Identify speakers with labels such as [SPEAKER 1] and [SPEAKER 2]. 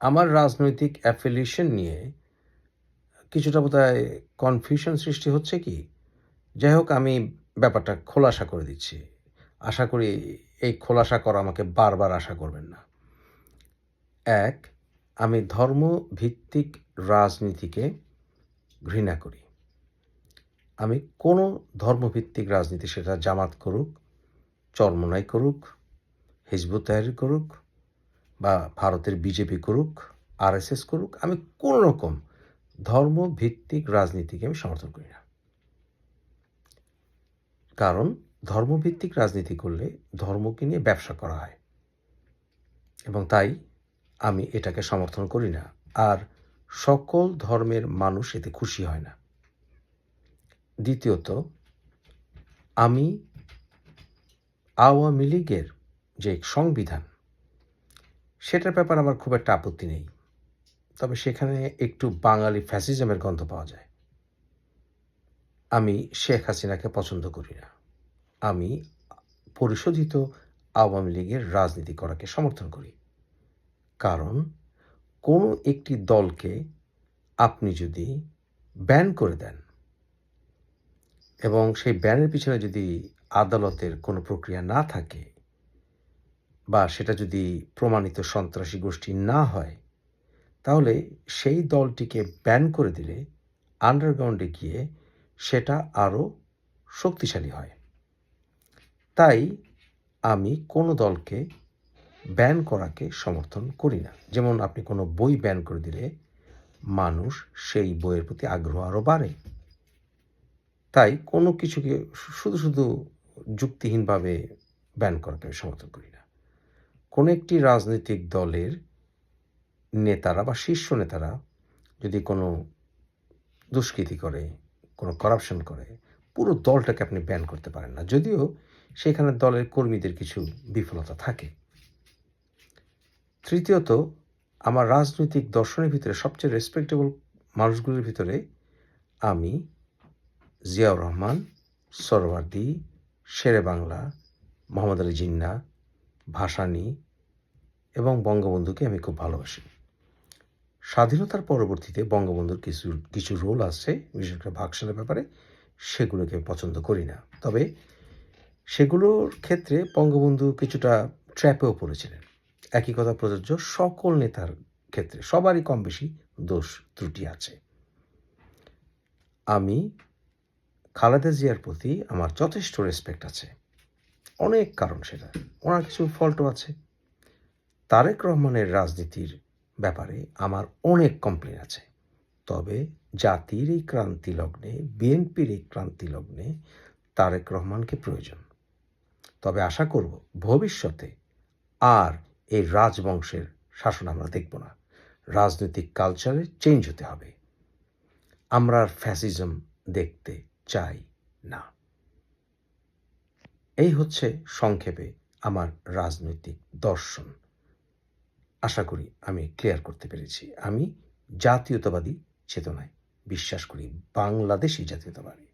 [SPEAKER 1] আমার রাজনৈতিক অ্যাফিলিয়েশন নিয়ে কিছুটা বোধহয় কনফিউশন সৃষ্টি হচ্ছে কি? যাই হোক, আমি ব্যাপারটা খোলাসা করে দিচ্ছি। আশা করি এই খোলাসা করা আমাকে বারবার আশা করবেন না। এক, আমি ধর্মভিত্তিক রাজনীতিকে ঘৃণা করি। আমি কোনো ধর্মভিত্তিক রাজনীতি, সেটা জামাত করুক, চরমনাই করুক, হিজবুত তাহরির করুক বা ভারতের বিজেপি করুক, আরএসএস করুক, আমি কোনো রকম ধর্মভিত্তিক রাজনীতিকে আমি সমর্থন করি না। কারণ ধর্মভিত্তিক রাজনীতি করলে ধর্মকে নিয়ে ব্যবসা করা হয়। এবং তাই আমি এটাকে সমর্থন করি না। আর সকল ধর্মের মানুষ এতে খুশি হয় না। দ্বিতীয়ত, আমি আওয়ামী লীগের যে সংবিধান সেটার ব্যাপারে আমার খুব একটা আপত্তি নেই। তবে সেখানে একটু বাঙালি ফ্যাসিজমের গন্ধ পাওয়া যায়। আমি শেখ হাসিনাকে পছন্দ করি না। আমি পরিশোধিত আওয়ামী লীগের রাজনীতি করাকে সমর্থন করি। কারণ কোনো একটি দলকে আপনি যদি ব্যান করে দেন এবং সেই ব্যানের পিছনে যদি আদালতের কোনো প্রক্রিয়া না থাকে বা সেটা যদি প্রমাণিত সন্ত্রাসী গোষ্ঠী না হয়, তাহলে সেই দলটিকে ব্যান করে দিলে আন্ডারগ্রাউন্ডে গিয়ে সেটা আরও শক্তিশালী হয়। তাই আমি কোনো দলকে ব্যান করাকে সমর্থন করি না। যেমন আপনি কোনো বই ব্যান করে দিলে মানুষ সেই বইয়ের প্রতি আগ্রহ আরও বাড়ে। তাই কোনো কিছুকে শুধু শুধু যুক্তিহীনভাবে ব্যান করাকে আমি সমর্থন করি না। কোনো একটি রাজনৈতিক দলের নেতারা বা শীর্ষ নেতারা যদি কোনো দুষ্কৃতি করে, কোনো করাপশন করে, পুরো দলটাকে আপনি ব্যান করতে পারেন না। যদিও সেখানে দলের কর্মীদের কিছু বিফলতা থাকে। তৃতীয়ত, আমার রাজনৈতিক দর্শনের ভিতরে সবচেয়ে রেসপেক্টেবল মানুষগুলির ভিতরে আমি জিয়াউর রহমান, সরওয়ার্দি, শেরে বাংলা, মোহাম্মদ আলী জিন্না ভাসানী এবং বঙ্গবন্ধুকে আমি খুব ভালোবাসি। স্বাধীনতার পরবর্তীতে বঙ্গবন্ধুর কিছু কিছু রোল আছে বিশেষ করে ভাগসালের ব্যাপারে, সেগুলোকে পছন্দ করি না। তবে সেগুলোর ক্ষেত্রে বঙ্গবন্ধু কিছুটা ট্র্যাপেও পড়েছিলেন। একই কথা প্রযোজ্য, সকল নেতার ক্ষেত্রে সবারই কম বেশি দোষ ত্রুটি আছে। আমি খালেদা জিয়ার প্রতি আমার যথেষ্ট রেসপেক্ট আছে। অনেক কারণ সেটা। ওনার কিছু ফল্টও আছে। তারেক রহমানের রাজনীতির ব্যাপারে আমার অনেক কমপ্লেন আছে। তবে জাতির এই ক্রান্তি লগ্নে, বিএনপির এই ক্রান্তি লগ্নে তারেক রহমানকে প্রয়োজন। তবে আশা করব ভবিষ্যতে আর এই রাজবংশের শাসন আমরা দেখব না। রাজনৈতিক কালচারে চেঞ্জ হতে হবে। আমরা ফ্যাসিজম দেখতে চাই না। এই হচ্ছে সংক্ষেপে আমার রাজনৈতিক দর্শন। আশা করি আমি ক্লিয়ার করতে পেরেছি। আমি জাতীয়তাবাদী চেতনায় বিশ্বাস করি বাংলাদেশি জাতীয়তাবাদী।